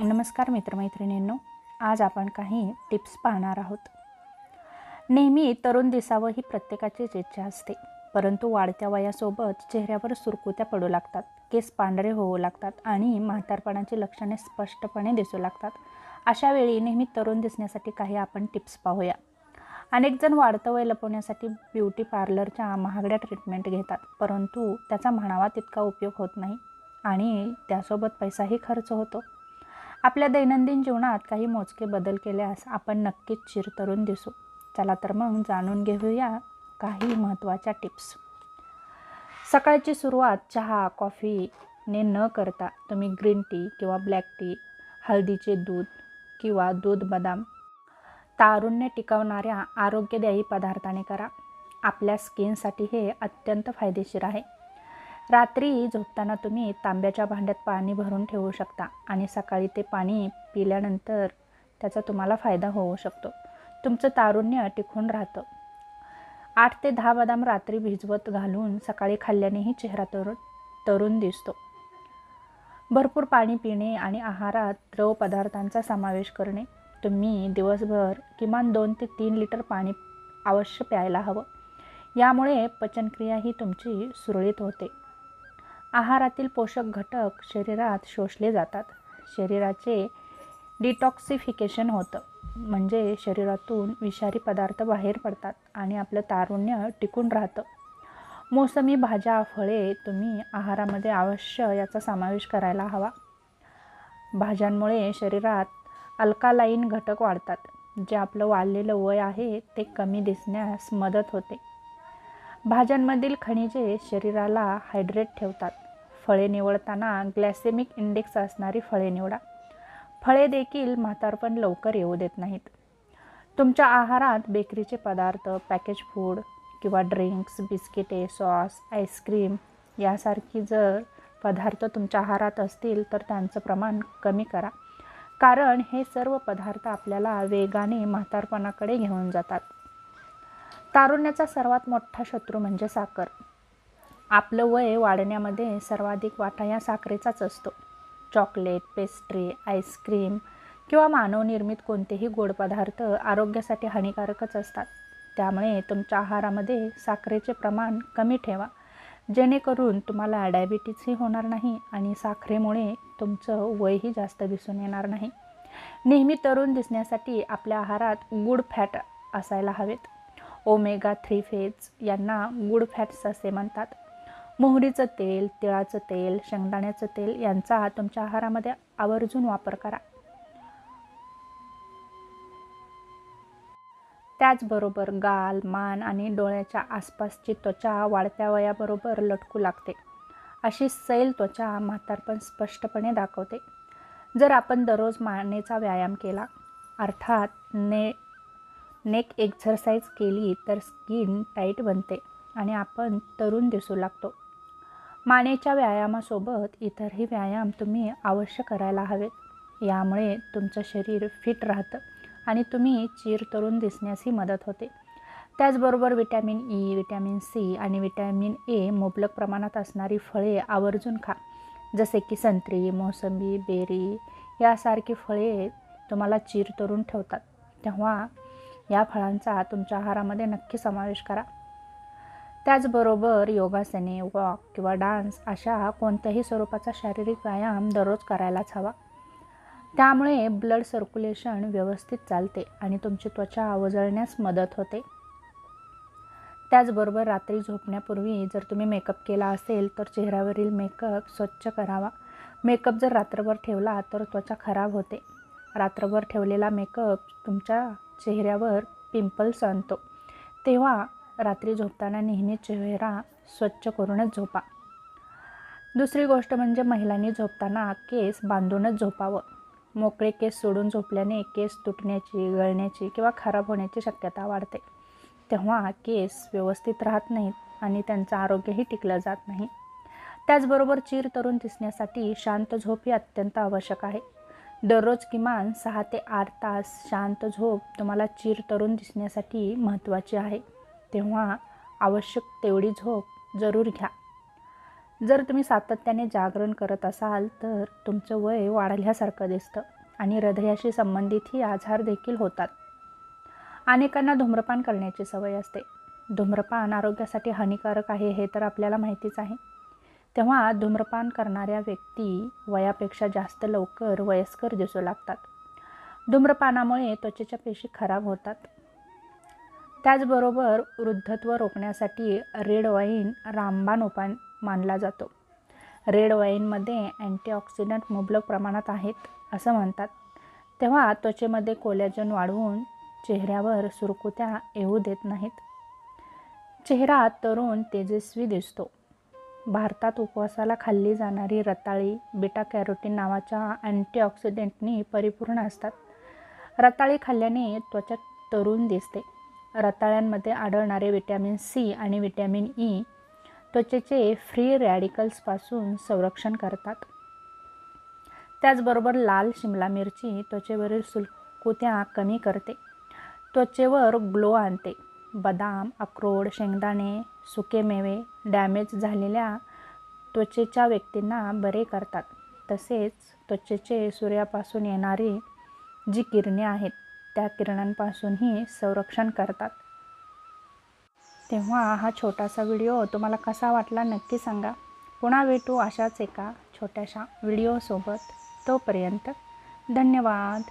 नमस्कार मित्रमैत्रिणींनो आज आपण काही टिप्स पाहणार आहोत. नेहमी तरुण दिसावं ही प्रत्येकाचीच इच्छा असते परंतु वाढत्या वयासोबत चेहऱ्यावर सुरकुत्या पडू लागतात केस पांढरे होऊ लागतात आणि म्हातारपणाची लक्षणे स्पष्टपणे दिसू लागतात. अशा वेळी नेहमी तरुण दिसण्यासाठी काही आपण टिप्स पाहूया. अनेक जण वाढतं वय लपवण्यासाठी ब्युटी पार्लरच्या महागड्या ट्रीटमेंट घेतात परंतु त्याचा म्हणावा तितका उपयोग होत नाही आणि त्यासोबत पैसाही खर्च होतो. आपल्या दैनंदिन जीवनात काही मोजके बदल केल्यास आपण नक्कीच चिरतरून दिसू. चला तर मग जाणून घेऊया काही महत्त्वाच्या टिप्स. सकाळची सुरुवात चहा कॉफीने न करता तुम्ही ग्रीन टी किंवा ब्लॅक टी हळदीचे दूध किंवा दूध बदाम तारुण्य टिकवणाऱ्या आरोग्यदायी पदार्थाने करा. आपल्या स्किनसाठी हे अत्यंत फायदेशीर आहे. रात्री झोपताना तुम्ही तांब्याच्या भांड्यात पाणी भरून ठेवू शकता आणि सकाळी ते पाणी पिल्यानंतर त्याचा तुम्हाला फायदा होऊ शकतो. तुमचं तारुण्य टिकून राहतं. आठ ते दहा बदाम रात्री भिजवत घालून सकाळी खाल्ल्यानेही चेहरा तरुण तरुण दिसतो. भरपूर पाणी पिणे आणि आहारात द्रव पदार्थांचा समावेश करणे. तुम्ही दिवसभर किमान दोन ते तीन लिटर पाणी अवश्य प्यायला हवं. यामुळे पचनक्रिया ही तुमची सुरळीत होते. आहारातील पोषक घटक शरीरात शोषले जातात. शरीराचे डिटॉक्सिफिकेशन होतं. म्हणजे शरीरातून विषारी पदार्थ बाहेर पडतात आणि आपलं तारुण्य टिकून राहतं. मोसमी भाज्या फळे तुम्ही आहारामध्ये अवश्य याचा समावेश करायला हवा. भाज्यांमुळे शरीरात अल्कालाईन घटक वाढतात. जे आपलं वाढलेलं वय आहे ते कमी दिसण्यास मदत होते. भाज्यांमधील खनिजे शरीराला हायड्रेट ठेवतात. फळे निवडताना ग्लॅसेमिक इंडेक्स असणारी फळे निवडा. फळे देखील म्हातारपण लवकर येऊ देत नाहीत. तुमच्या आहारात बेकरीचे पदार्थ पॅकेज फूड किंवा ड्रिंक्स बिस्किटे सॉस आईस्क्रीम यासारखी जर पदार्थ तुमच्या आहारात असतील तर त्यांचं प्रमाण कमी करा. कारण हे सर्व पदार्थ आपल्याला वेगाने म्हातारपणाकडे घेऊन जातात. तारुण्याचा सर्वात मोठा शत्रू म्हणजे साखर. आपलं वय वाढण्यामध्ये सर्वाधिक वाटा या साखरेचाच असतो. चॉकलेट पेस्ट्री आईस्क्रीम किंवा मानवनिर्मित कोणतेही गोड पदार्थ आरोग्यासाठी हानिकारकच असतात. त्यामुळे तुमच्या आहारामध्ये साखरेचे प्रमाण कमी ठेवा. जेणेकरून तुम्हाला डायबिटीजही होणार नाही आणि साखरेमुळे तुमचं वयही जास्त दिसून येणार नाही. नेहमी तरुण दिसण्यासाठी आपल्या आहारात गुड फॅट असायला हवेत. ओमेगा थ्री फेज यांना गुड फॅट्स असे म्हणतात. मोहरीचं तेल तिळाचं तेल शेंगदाण्याचं तेल यांचा तुमच्या आहारामध्ये आवर्जून वापर करा. त्याचबरोबर गाल मान आणि डोळ्याच्या आसपासची त्वचा वाढत्या वयाबरोबर लटकू लागते. अशी सैल त्वचा म्हातारपण स्पष्टपणे दाखवते. जर आपण दररोज मानेचा व्यायाम केला अर्थात ने नेक एक्झरसाईज केली तर स्किन टाईट बनते आणि आपण तरुण दिसू लागतो. मानेच्या व्यायामासोबत इतरही व्यायाम तुम्ही अवश्य करायला हवेत. यामुळे तुमचं शरीर फिट राहतं आणि तुम्ही चिर तरुण दिसण्यासही मदत होते. त्याचबरोबर विटॅमिन ई विटॅमिन सी आणि विटॅमिन ए मुबलक प्रमाणात असणारी फळे आवर्जून खा. जसे की संत्री मोसंबी बेरी यासारखी फळे तुम्हाला चिर तरुण ठेवतात. तेव्हा या फळांचा तुमच्या आहारामध्ये नक्की समावेश करा. त्याचबरोबर योगासने वॉक किंवा डान्स अशा कोणत्याही स्वरूपाचा शारीरिक व्यायाम दररोज करायलाच हवा. त्यामुळे ब्लड सर्क्युलेशन व्यवस्थित चालते आणि तुमची त्वचा आवजळण्यास मदत होते. त्याचबरोबर रात्री झोपण्यापूर्वी जर तुम्ही मेकअप केला असेल तर चेहऱ्यावरील मेकअप स्वच्छ करावा. मेकअप जर रात्रभर ठेवला तर त्वचा खराब होते. रात्रभर ठेवलेला मेकअप तुमच्या चेहऱ्यावर पिंपल्स आणतो. तेव्हा रात्री झोपताना नेहमी चेहरा स्वच्छ करूनच झोपा. दुसरी गोष्ट म्हणजे महिलांनी झोपताना केस बांधूनच झोपावं. मोकळे केस सोडून झोपल्याने केस तुटण्याची गळण्याची किंवा खराब होण्याची शक्यता वाढते. तेव्हा केस व्यवस्थित राहत नाहीत आणि त्यांचं आरोग्यही टिकलं जात नाही. त्याचबरोबर चीर तरुण दिसण्यासाठी शांत झोप ही अत्यंत आवश्यक आहे. दररोज किमान सहा ते आठ तास शांत झोप तुम्हाला चीर तरुण दिसण्यासाठी महत्त्वाची आहे. तेव्हा आवश्यक तेवढी झोप जरूर घ्या. जर तुम्ही सातत्याने जागरण करत असाल तर तुमचं वय वाढल्यासारखं दिसतं आणि हृदयाशी संबंधितही आजार देखील होतात. अनेकांना धूम्रपान करण्याची सवय असते. धूम्रपान आरोग्यासाठी हानिकारक आहे हे तर आपल्याला माहितीच आहे. तेव्हा धूम्रपान करणाऱ्या व्यक्ती वयापेक्षा जास्त लवकर वयस्कर दिसू लागतात. धूम्रपानामुळे त्वचेच्या पेशी खराब होतात. त्याचबरोबर वृद्धत्व रोखण्यासाठी रेड वाईन रामबाण उपाय मानला जातो. रेड वाईनमध्ये अँटीऑक्सिडंट मुबलक प्रमाणात आहेत असं म्हणतात. तेव्हा त्वचेमध्ये कोलॅजन वाढवून चेहऱ्यावर सुरकुत्या येऊ देत नाहीत. चेहरा तरुण तेजस्वी दिसतो. भारतात उपवासाला खाल्ली जाणारी रताळी बीटा कॅरोटीन नावाच्या अँटीऑक्सिडेंटनी परिपूर्ण असतात. रताळी खाल्ल्याने त्वचा तरुण दिसते. रताळ्यांमध्ये आढळणारे विटॅमिन सी आणि विटॅमिन ई त्वचेचे फ्री रॅडिकल्सपासून संरक्षण करतात. त्याचबरोबर लाल शिमला मिरची त्वचेवरील सुलकुत्या कमी करते. त्वचेवर ग्लो आणते. बदाम अक्रोड शेंगदाणे सुके मेवे डॅमेज झालेल्या त्वचेच्या व्यक्तींना बरे करतात. तसेच त्वचेचे सूर्यापासून येणारी जी किरणे आहेत त्या किरणांपासूनही संरक्षण करतात. तेव्हा हा छोटासा व्हिडिओ तुम्हाला कसा वाटला नक्की सांगा. पुन्हा भेटू अशाच एका छोट्याशा व्हिडिओसोबत तोपर्यंत धन्यवाद.